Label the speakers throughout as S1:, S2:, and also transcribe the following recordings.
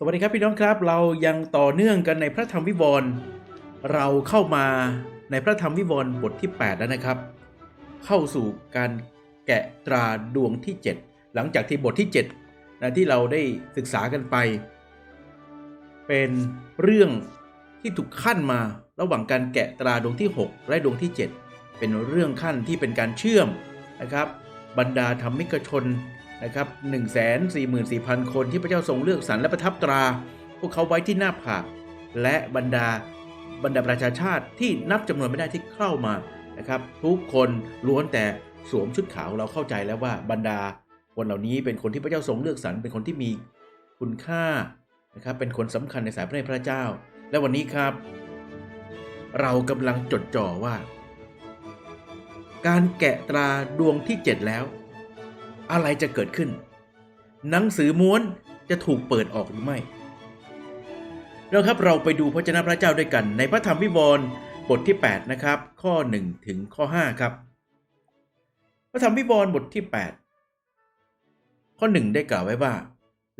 S1: สวัสดีครับพี่น้องครับ เรายังต่อเนื่องกันในพระธรรมวิวรณ์เราเข้ามาในพระธรรมวิวรณ์บทที่ 8 แล้วนะครับ เข้าสู่การแกะตราดวงที่ 7 หลังจากที่บทที่7นะที่เราได้ศึกษากันไป เป็นเรื่องที่ถูกขั้นมาระหว่างการแกะตราดวงที่ 6 และดวงที่ 7 เป็นเรื่องขั้นที่เป็นการเชื่อมนะครับ บรรดาธรรมิกชน นะครับ1 4 4 0 0 0คนที่พระเจ้าทรงเลือกสรรและประทับตรา พวกเขาไว้ที่หน้าผาและบรรดาบรรดาประชาชาติที่นับจำนวนไม่ได้ที่เข้ามานะครับทุกคนล้วนแต่สวมชุดขาวเราเข้าใจแล้วว่าบรรดาคนเหล่านี้เป็นคนที่พระเจ้าทรงเลือกสรรเป็นคนที่มีคุณค่านะครับเป็นคนสำคัญในสายพระเนตรพระเจ้า และวันนี้ครับ เรากำลังจดจ่อว่า การแกะตราดวงที่ 7 แล้ว อะไรจะเกิดขึ้น หนังสือม้วนจะถูกเปิดออกหรือไม่เราครับเราไปดูพระเจ้าพระเจ้าด้วยกัน ในพระธรรมวิวรณ์บทที่ 8 นะครับ ข้อ 1 ถึงข้อ 5 ครับ พระธรรมวิวรณ์บทที่ 8 ข้อ 1 ได้กล่าวไว้ว่า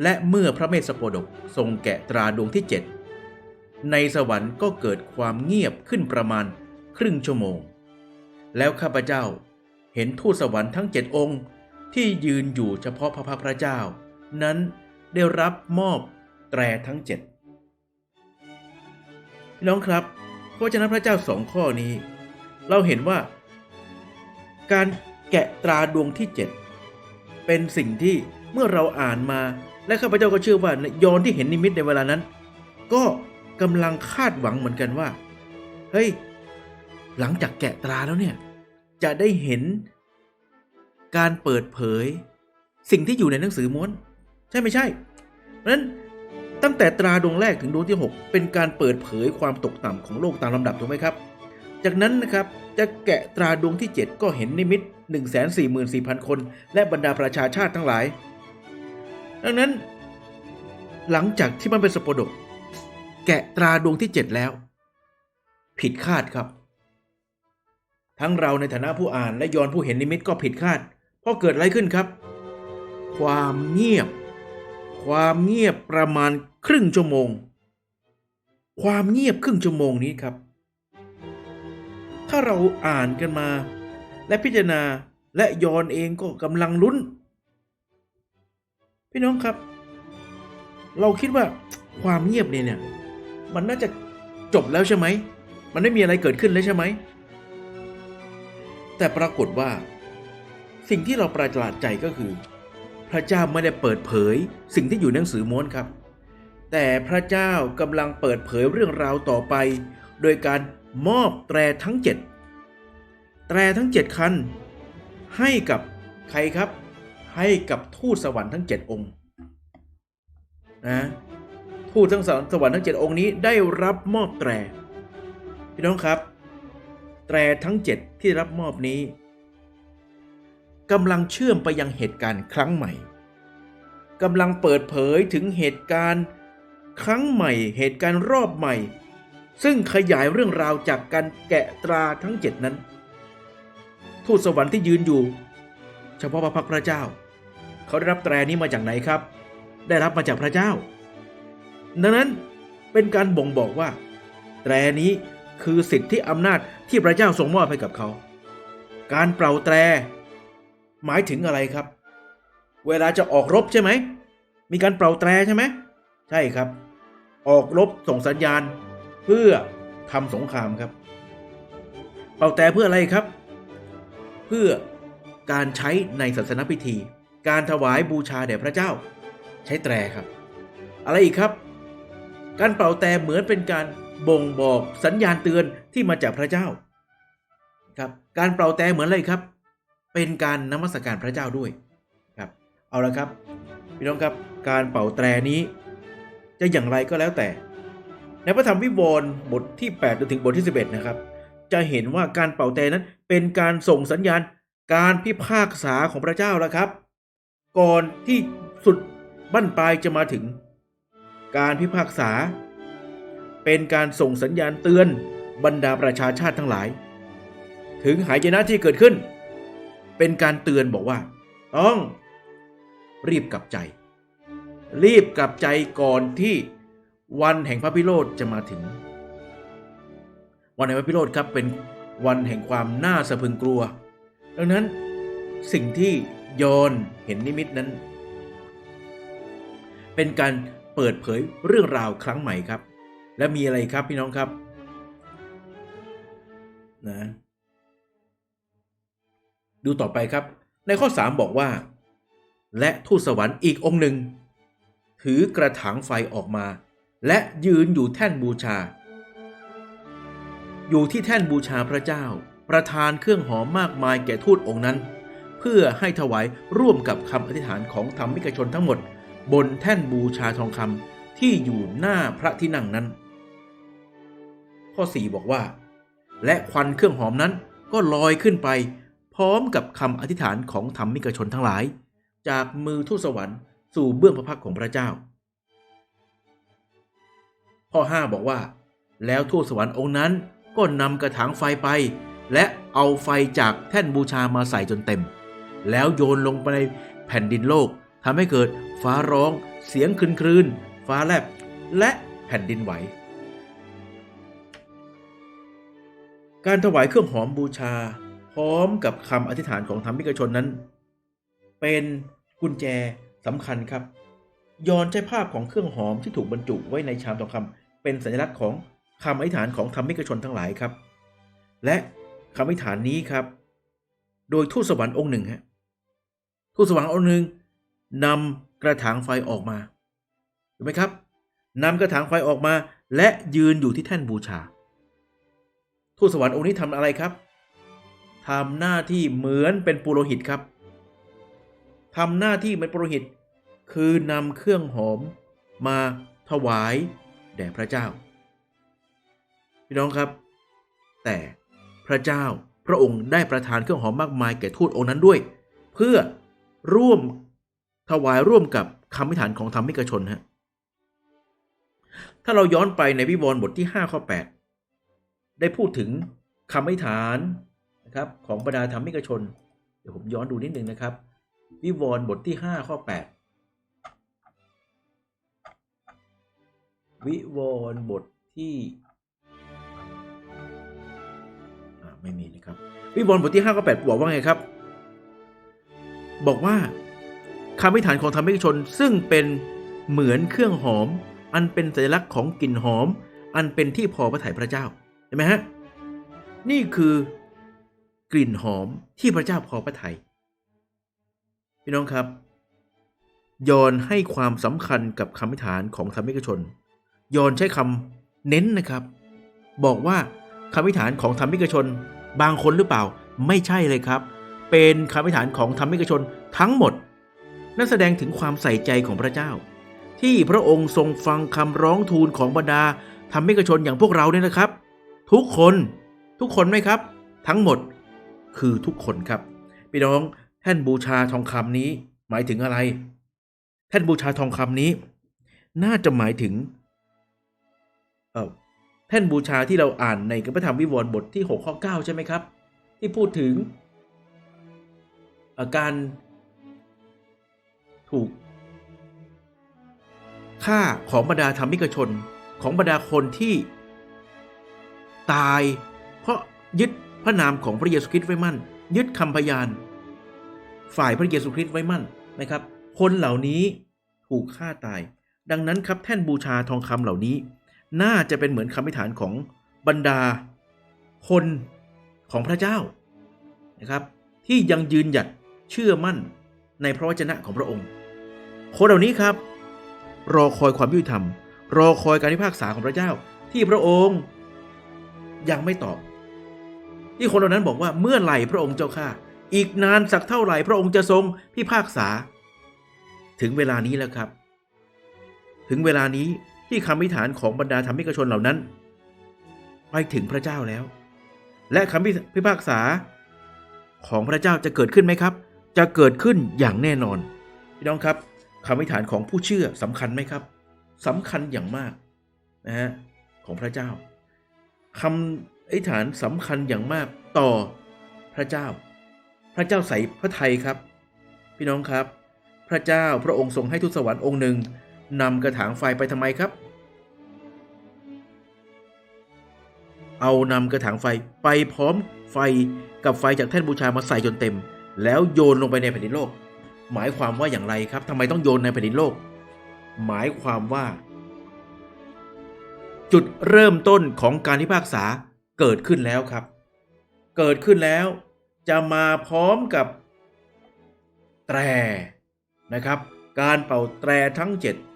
S1: และเมื่อพระเมสสโปดกทรงแกะตราดวงที่ 7 ในสวรรค์ก็เกิดความเงียบขึ้นประมาณครึ่งชั่วโมง แล้วข้าพเจ้าเห็นทูตสวรรค์ทั้งเจ็ดองค์ ที่ยืนอยู่เฉพาะพระพักตร์พระเจ้า นั้นได้รับมอบแตรทั้งเจ็ดน้องครับพระวจนะพระเจ้าสองข้อนี้ เราเห็นว่า การแกะตราดวงที่เจ็ดเป็นสิ่งที่เมื่อเราอ่านมาและข้าพเจ้าก็เชื่อว่ายอนที่เห็นนิมิตในเวลานั้น ก็กำลังคาดหวังเหมือนกันว่า เฮ้ย หลังจากแกะตราแล้วเนี่ย จะได้เห็น การเปิดเผย สิ่งที่อยู่ในหนังสือม้วน ใช่ไม่ใช่ เพราะฉะนั้นตั้งแต่ตราดวงแรกถึงดวงที่ 6 เป็นการเปิดเผยความตกต่ำของโลกตามลำดับถูกไหมครับ จากนั้นนะครับจะแกะตราดวงที่ 7 ก็เห็นนิมิต 1 4 4 0 0 0 คน และบรรดาประชาชาติทั้งหลาย ดังนั้น หลังจากที่มันเป็นสปดก แกะตราดวงที่ 7 แล้ว ผิดคาดครับ ทั้งเราในฐานะผู้อ่านและยอนผู้เห็นนิมิตก็ผิดคาด เพราะเกิดอะไรขึ้นครับ ความเงียบ ความเงียบประมาณครึ่งชั่วโมง ความเงียบครึ่งชั่วโมงนี้ครับ ถ้าเราอ่านกันมา และพิจารณาและยอนเองก็กำลังลุ้น พี่น้องครับ เราคิดว่าความเงียบเนี่ยเนี่ยมันน่าจะจบแล้วใช่ไหม มันไม่มีอะไรเกิดขึ้นแล้วใช่ไหม แต่ปรากฏว่า สิ่งที่เราประหลาดใจก็คือ พระเจ้าไม่ได้เปิดเผย สิ่งที่อยู่ในหนังสือม้วนครับ แต่พระเจ้ากำลังเปิดเผยเรื่องราวต่อไป โดยการมอบแตรทั้งเจ็ดแตรทั้งเจ็ดคัน ให้กับใครครับ ให้กับทูตสวรรค์ทั้งเจ็ดองค์นะทูตทั้งสวรรค์ทั้งเจ็ดองค์นี้ได้รับมอบแตรพี่น้องครับ แตรทั้งเจ็ดที่รับมอบนี้ กำลังเชื่อมไปยังเหตุการณ์ครั้งใหม่กำลังเปิดเผยถึงเหตุการณ์ ครั้งใหม่ เหตุการณ์รอบใหม่ ซึ่งขยายเรื่องราวจากการแกะตราทั้งเจ็ดนั้น ทูตสวรรค์ที่ยืนอยู่ เฉพาะพระพักตร์พระเจ้า เขาได้รับแตรนี้มาจากไหนครับ ได้รับมาจากพระเจ้า ดังนั้นเป็นการบ่งบอกว่า แตรนี้คือสิทธิอำนาจที่พระเจ้าทรงมอบให้กับเขา การเป่าแตร หมายถึงอะไรครับ เวลาจะออกรบใช่ไหม มีการเป่าแตรใช่ไหม ใช่ครับ ออกรบส่งสัญญาณ เพื่อทำสงครามครับ เป่าแตรเพื่ออะไรครับ เพื่อการใช้ในศาสนพิธี การถวายบูชาแด่พระเจ้า ใช้แตรครับ อะไรอีกครับ การเป่าแตรเหมือนเป็นการบ่งบอกสัญญาณเตือนที่มาจากพระเจ้า ครับ การเป่าแตรเหมือนอะไรครับ เป็นการนมัสการพระเจ้าด้วยครับเอาละครับพี่น้องครับการเป่าแตรนี้จะอย่างไรก็แล้วแต่ ในพระธรรมวิวรณ์บทที่8จนถึงบทที่ 11 นะครับ จะเห็นว่าการเป่าแตรนั้นเป็นการส่งสัญญาณการพิพากษาของพระเจ้าแล้วครับ ก่อนที่สุดบั้นปลายจะมาถึง การพิพากษา เป็นการส่งสัญญาณเตือนบรรดาประชาชาติทั้งหลาย ถึงหายนะที่เกิดขึ้น เป็นการเตือนบอกว่า ต้อง รีบกลับใจ รีบกลับใจก่อนที่วันแห่งพระพิโรธจะมาถึง วันแห่งพระพิโรธครับเป็นวันแห่งความน่าสะพึงกลัว ดังนั้นสิ่งที่ยอนเห็นนิมิตนั้น เป็นการเปิดเผยเรื่องราวครั้งใหม่ครับ และมีอะไรครับพี่น้องครับนะ ดูต่อไปครับ ในข้อ 3 บอกว่า และทูตสวรรค์อีกองค์หนึ่ง ถือกระถางไฟออกมา และยืนอยู่แท่นบูชา อยู่ที่แท่นบูชาพระเจ้า ประทานเครื่องหอมมากมายแก่ทูตองค์นั้น เพื่อให้ถวายร่วมกับคำอธิษฐานของธรรมิกชนทั้งหมด บนแท่นบูชาทองคำที่อยู่หน้าพระที่นั่งนั้น ข้อ 4 บอกว่า และควันเครื่องหอมนั้นก็ลอยขึ้นไป พร้อมกับคำอธิษฐานของธรรมิกชนทั้งหลาย จากมือทูตสวรรค์สู่เบื้องพระพักของพระเจ้า ข้อ 5 บอกว่า แล้วทูตสวรรค์องค์นั้นก็นำกระถางไฟไป และเอาไฟจากแท่นบูชามาใส่จนเต็ม แล้วโยนลงไปในแผ่นดินโลกทำให้เกิดฟ้าร้องเสียงคลืนคลืนฟ้าแลบ และแผ่นดินไหว การถวายเครื่องหอมบูชา ร้อมกับคำอธิษฐานของธรรมิกชนนั้น เป็นกุญแจสำคัญครับ ยอนใช้ภาพของเครื่องหอมที่ถูกบรรจุไว้ในชามทองคำเป็นสัญลักษณ์ของคำอธิษฐานของธรรมิกชนทั้งหลายครับ และคำอธิษฐานนี้ครับ โดยทูตสวรรค์องค์หนึ่งฮะทูตสวรรค์องค์หนึ่งนำกระถางไฟออกมาเห็นไหมครับนำกระถางไฟออกมา และยืนอยู่ที่แท่นบูชา ทูตสวรรค์องค์นี้ทำอะไรครับ ทำหน้าที่เหมือนเป็นปุโรหิตครับทำหน้าที่เป็นปุโรหิต คือนำเครื่องหอมมาถวายแด่พระเจ้า พี่น้องครับ แต่พระเจ้าพระองค์ได้ประทานเครื่องหอมมากมายแก่ทูตองค์นั้นด้วย เพื่อร่วมถวายร่วมกับคำอธิษฐานของธรรมิกชนฮะถ้าเราย้อนไปในวิวรณ์บทที่ 5 ข้อ 8 ได้พูดถึงคำอธิษฐาน นะครับของบรรดาธรรมิกชน เดี๋ยวผมย้อนดูนิดนึงนะครับ วิวรณ์บทที่ 5 ข้อ 8 วิวรณ์บทที่ไม่มีนะครับ วิวรณ์บทที่5ข้อ8บอกว่าไงครับ บอกว่าคำอธิฐานของธรรมิกชนซึ่งเป็นเหมือนเครื่องหอม อันเป็นสัญลักษณ์ของกลิ่นหอม อันเป็นที่พอพระทัยพระเจ้าเห็นไหมฮะนี่คือ กลิ่นหอมที่พระเจ้าพอพระทัยพี่น้องครับ ยอนให้ความสำคัญกับคำอธิษฐานของธรรมิกชน ยอนใช้คำเน้นนะครับ บอกว่าคำอธิษฐานของธรรมิกชน บางคนหรือเปล่าไม่ใช่เลยครับ เป็นคำอธิษฐานของธรรมิกชนทั้งหมด นั่นแสดงถึงความใส่ใจของพระเจ้า ที่พระองค์ทรงฟังคำร้องทูลของบรรดาธรรมิกชนอย่างพวกเราเนี่ยนะครับ ทุกคนทุกคนไหมครับ ทั้งหมด คือทุกคนครับ พี่น้องแท่นบูชาทองคำนี้หมายถึงอะไร แท่นบูชาทองคำนี้ น่าจะหมายถึงเออแท่นบูชาที่เราอ่านในพระธรรมวิวรณ์บทที่ 6 ข้อ 9 ใช่ไหมครับ ที่พูดถึงอ่อการถูกฆ่าของบรรดาธรรมิกชนของบรรดาคนที่ตาย เพราะยึด พระนามของพระเยซูคริสต์ไว้มั่น ยึดคำพยาน ฝ่ายพระเยซูคริสต์ไว้มั่นนะครับ คนเหล่านี้ถูกฆ่าตาย ดังนั้นครับแท่นบูชาทองคำเหล่านี้ น่าจะเป็นเหมือนคำอธิฐานของบรรดา คนของพระเจ้านะครับ ที่ยังยืนหยัดเชื่อมั่นในพระวจนะของพระองค์ คนเหล่านี้ครับ รอคอยความยุติธรรม รอคอยการพิพากษาของพระเจ้าที่พระองค์ยังไม่ตอบ ที่คนเหล่านั้นบอกว่าเมื่อไหร่พระองค์เจ้าข้าอีกนานสักเท่าไหร่พระองค์จะทรงพิพากษา ถึงเวลานี้แล้วครับ ถึงเวลานี้ที่คำอธิษฐานของบรรดาธรรมิกชนเหล่านั้น ไปถึงพระเจ้าแล้ว และคำพิพากษา ของพระเจ้าจะเกิดขึ้นไหมครับ จะเกิดขึ้นอย่างแน่นอนพี่น้องครับคำอธิษฐานของผู้เชื่อสำคัญไหมครับสำคัญอย่างมากนะฮะของพระเจ้าคำ อธิษฐานสำคัญอย่างมากต่อพระเจ้า พระเจ้าใส่พระไทยครับ พี่น้องครับ พระเจ้าพระองค์ทรงให้ทูตสวรรค์องค์หนึ่งนำกระถางไฟไปทำไมครับ เอานำกระถางไฟไปพร้อมไฟกับไฟจากแท่นบูชามาใส่จนเต็ม แล้วโยนลงไปในแผ่นดินโลก หมายความว่าอย่างไรครับทำไมต้องโยนในแผ่นดินโลก หมายความว่า จุดเริ่มต้นของการพิพากษา เกิดขึ้นแล้วครับ เกิดขึ้นแล้ว จะมาพร้อมกับแตรนะครับ การเป่าแตรทั้ง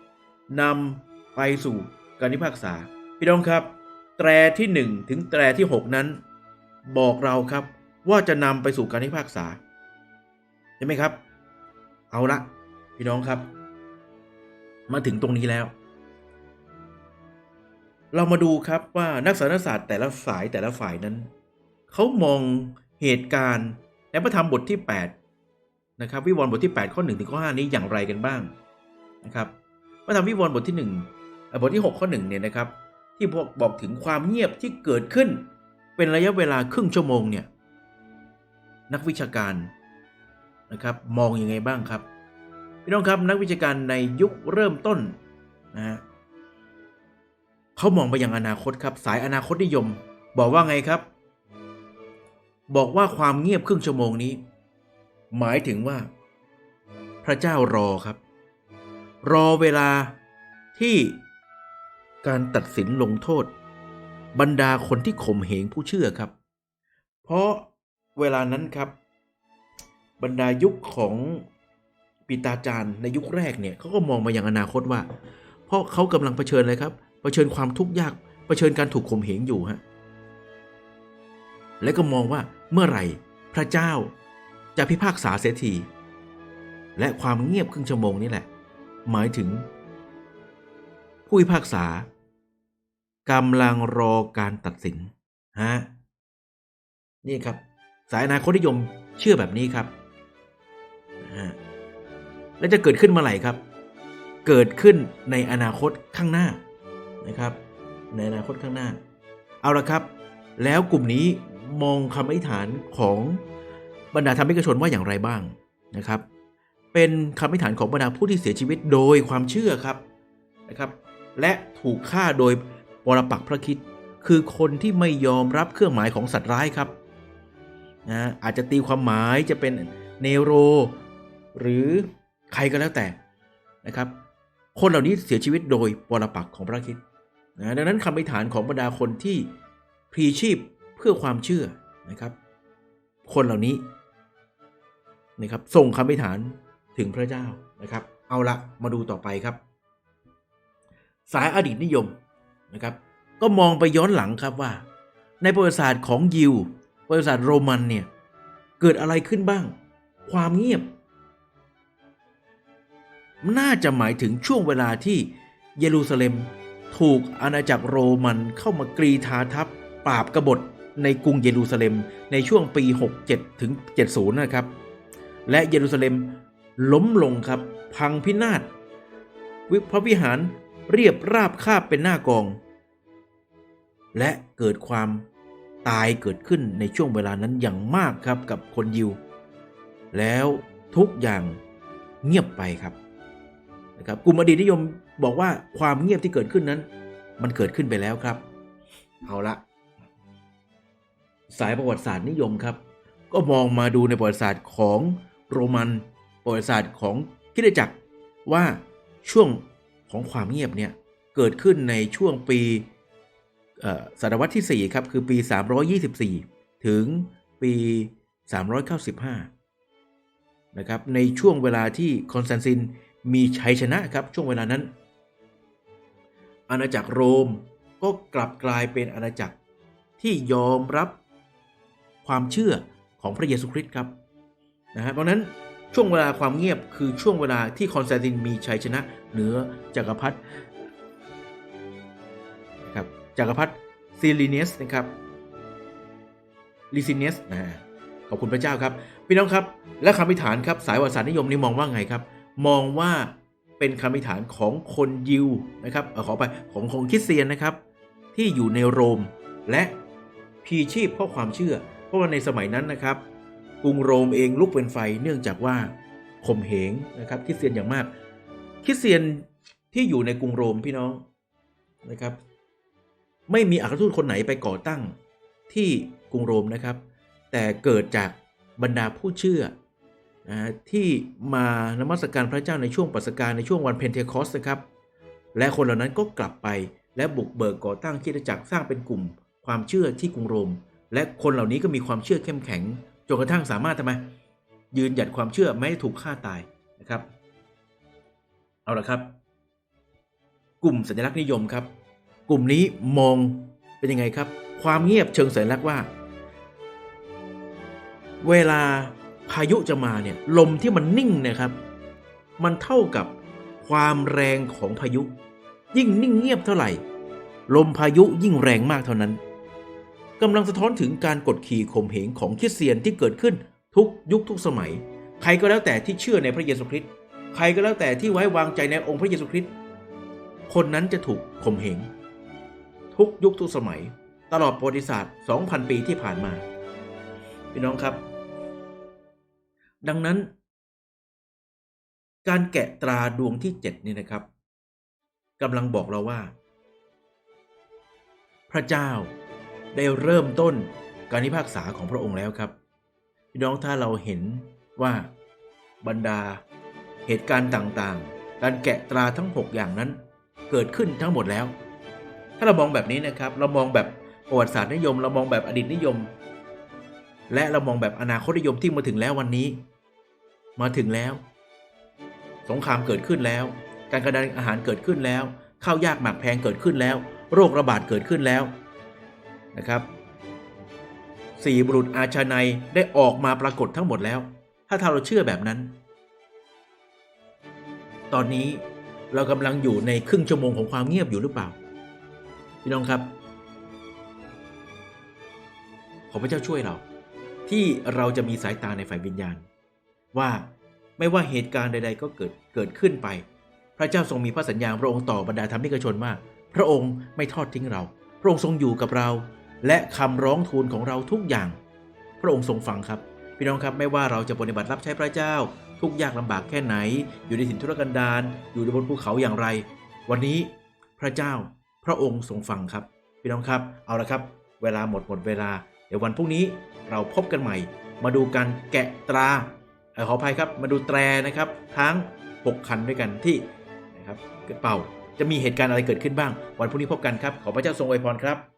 S1: 7นำไปสู่การพิพากษา พี่น้องครับ แตรที่ 1 ถึงแตรที่ 6 นั้น บอกเราครับว่าจะนำไปสู่การพิพากษาใช่ไหมครับ เอาละพี่น้องครับ มาถึงตรงนี้แล้ว เรามาดูครับว่านักสารศาสตร์แต่ละสายแต่ละฝ่ายนั้น เขามองเหตุการณ์ในพระธรรมบทที่ 8 นะครับ วิวรณ์บทที่ 8 ข้อ1ถึงข้อ5นี้อย่างไรกันบ้างนะครับพระธรรมวิวรณ์บทที่1เอ่อบทที่ 6 ข้อ1เนี่ยนะครับ ที่บอกบอกถึงความเงียบที่เกิดขึ้น เป็นระยะเวลาครึ่งชั่วโมงเนี่ยนักวิชาการนะครับมองอยังไงบ้างครับพี่น้องครับนักวิชาการในยุคเริ่มต้นนะฮะ เขามองไปยังอนาคตครับสายอนาคตนิยม บอกว่าไงครับ บอกว่าความเงียบครึ่งชั่วโมงนี้ หมายถึงว่า พระเจ้ารอครับ รอเวลาที่การตัดสินลงโทษ บรรดาคนที่ข่มเหงผู้เชื่อครับ เพราะเวลานั้นครับ บรรดายุคของปิตาจารย์ในยุคแรกเนี่ยเขาก็มองมาอย่างอนาคตว่า เพราะเขากำลังเผชิญอะไรครับ เผชิญความทุกข์ยากเผชิญการถูกข่มเหงอยู่ฮะและก็มองว่าเมื่อไหร่พระเจ้าจะพิพากษาเสียทีและความเงียบครึ่งชั่วโมงนี่แหละ หมายถึง ผู้พิพากษากำลังรอการตัดสินฮะนี่ครับ สายอนาคตนิยมเชื่อแบบนี้ครับฮะและจะเกิดขึ้นเมื่อไหร่ครับ เกิดขึ้นในอนาคตข้างหน้า นะครับ ในอนาคตข้างหน้า เอาละครับ แล้วกลุ่มนี้มองคำอธิษฐานของบรรดาธรรมิกชนว่าอย่างไรบ้างนะครับ เป็นคำอธิษฐานของบรรดาผู้ที่เสียชีวิตโดยความเชื่อครับนะครับ และถูกฆ่าโดยปรปักพระคิดคือคนที่ไม่ยอมรับเครื่องหมายของสัตว์ร้ายครับนะอาจจะตีความหมายจะเป็นเนโร หรือใครก็แล้วแต่นะครับ คนเหล่านี้เสียชีวิตโดยปรปักของพระคิด นะดังนั้นคำอธิษฐานของบรรดาคนที่พลีชีพเพื่อความเชื่อนะครับ คนเหล่านี้นะครับส่งคำอธิษฐานถึงพระเจ้านะครับ เอาละมาดูต่อไปครับ สายอดีตนิยมนะครับ ก็มองไปย้อนหลังครับว่า ในประวัติศาสตร์ของยิวประวัติศาสตร์โรมันเนี่ยเกิดอะไรขึ้นบ้าง ความเงียบ น่าจะหมายถึงช่วงเวลาที่เยรูซาเล็ม ถูกอาณาจักรโรมันเข้ามากรีธาทัพปราบกบฏในกรุงเยรูซาเล็มในช่วงปี 67 ถึง 70 นะครับ และเยรูซาเล็มล้มลงครับ พังพินาศวิพระวิหารเรียบราบคาบเป็นหน้ากอง และเกิดความตายเกิดขึ้นในช่วงเวลานั้นอย่างมากครับกับคนยิว แล้วทุกอย่างเงียบไปครับนะครับกลุ่มอดีตนิยม บอกว่าความเงียบที่เกิดขึ้นนั้น มันเกิดขึ้นไปแล้วครับ เอาละสายประวัติศาสตร์นิยมครับ ก็มองมาดูในประวัติศาสตร์ของโรมันประวัติศาสตร์ของคริสตจักรว่าช่วงของความเงียบเนี่ยเกิดขึ้นในช่วงปีศตวรรษที่ 4 ครับ คือปี 324 ถึงปี 395 นะครับ ในช่วงเวลาที่คอนสแตนตินมีชัยชนะครับ ช่วงเวลานั้น อาณาจักรโรมก็กลับกลายเป็นอาณาจักรที่ยอมรับความเชื่อของพระเยซูคริสต์ครับนะฮะเพราะนั้นช่วงเวลาความเงียบคือช่วงเวลาที่คอนสแตนตินมีชัยชนะเหนือจักรพรรดินะครับจักรพรรดิซิลิเนสนะครับลิซิเนสนะขอบคุณพระเจ้าครับ พี่น้องครับ และคำอธิษฐานครับสายวัศาสตร์นิยมนี้มองว่าไงครับ มองว่า เป็นคำอธิษฐานของคนยิวนะครับอขอไปของของคริสเตียนนะครับ ที่อยู่ในโรมและพีชีพเพราะความเชื่อ เพราะว่าในสมัยนั้นนะครับ กรุงโรมเองลุกเป็นไฟเนื่องจากว่าข่มเหงนะครับคริสเตียนอย่างมากคริสเตียนที่อยู่ในกรุงโรมพี่น้องนะครับ ไม่มีอัครทูตคนไหนไปก่อตั้งที่กรุงโรมนะครับ แต่เกิดจากบรรดาผู้เชื่อ ที่มานมัสการพระเจ้าในช่วงปัสกาในช่วงวันเพนเทคอสนะครับ และคนเหล่านั้นก็กลับไปและบุกเบิกก่อตั้งคริสตจักรสร้างเป็นกลุ่ม ความเชื่อที่กรุงโรม และคนเหล่านี้ก็มีความเชื่อเข้มแข็งจนกระทั่งสามารถทำไมยืนหยัดความเชื่อไม่ถูกฆ่าตายนะครับ เอาละครับ กลุ่มสัญลักษณ์นิยมครับ กลุ่มนี้มองเป็นยังไงครับ ความเงียบเชิงสัญลักษณ์ว่า เวลา พายุจะมาเนี่ยลมที่มันนิ่งนะครับ มันเท่ากับความแรงของพายุ ยิ่งนิ่งเงียบเท่าไหร่ ลมพายุยิ่งแรงมากเท่านั้นกำลังสะท้อนถึงการกดขี่ข่มเหงของคริสเตียนที่เกิดขึ้นทุกยุคทุกสมัย ใครก็แล้วแต่ที่เชื่อในพระเยซูคริสต์ใครก็แล้วแต่ที่ไว้วางใจในองค์พระเยซูคริสต์คนนั้นจะถูกข่มเหงทุกยุคทุกสมัย ตลอดประวัติศาสตร์ 2,000 ปีที่ผ่านมา พี่น้องครับ ดังนั้น การแกะตราดวงที่เจ็ดนี่นะครับกำลังบอกเราว่า พระเจ้าได้เริ่มต้นการพิพากษาของพระองค์แล้วครับพี่น้องถ้าเราเห็นว่าบรรดาเหตุการณ์ต่างๆ การแกะตราทั้ง 6 อย่างนั้นเกิดขึ้นทั้งหมดแล้ว ถ้าเรามองแบบนี้นะครับ เรามองแบบประวัติศาสตร์นิยม เรามองแบบอดีตนิยม และเรามองแบบอนาคตนิยมที่มาถึงแล้ววันนี้ มาถึงแล้ว สงครามเกิดขึ้นแล้ว การกระดานอาหารเกิดขึ้นแล้วข้าวยากหมากแพงเกิดขึ้นแล้ว โรคระบาดเกิดขึ้นแล้วนะครับสี่บุรุษอาชาในยได้ออกมาปรากฏทั้งหมดแล้ว ถ้าเราเชื่อแบบนั้น ตอนนี้เรากำลังอยู่ในครึ่งชั่วโมงของความเงียบอยู่หรือเปล่า พี่น้องครับ ขอพระเจ้าช่วยเรา ที่เราจะมีสายตาในฝ่ายวิญญาณ ว่าไม่ว่าเหตุการณ์ใด ๆ ก็เกิดเกิดขึ้นไป พระเจ้าทรงมีพระสัญญาพระองค์ต่อบรรดาธรรมิกชนว่า พระองค์ไม่ทอดทิ้งเรา พระองค์ทรงอยู่กับเรา และคำร้องทูลของเราทุกอย่าง พระองค์ทรงฟังครับ พี่น้องครับไม่ว่าเราจะปฏิบัติรับใช้พระเจ้า ทุกยากลำบากแค่ไหน อยู่ในถิ่นทุรกันดารอยู่บนภูเขาอย่างไร วันนี้พระเจ้าพระองค์ทรงฟังครับ พี่น้องครับเอาละครับ เวลาหมดหมดเวลา เดี๋ยววันพรุ่งนี้เราพบกันใหม่ มาดูการแกะตรา ขออภัยครับมาดูแตรนะครับทั้ง 6 คันด้วยกันที่นะครับเป่าจะมีเหตุการณ์อะไรเกิดขึ้นบ้าง วันพรุ่งนี้พบกันครับ ขอพระเจ้าทรงอวยพรครับ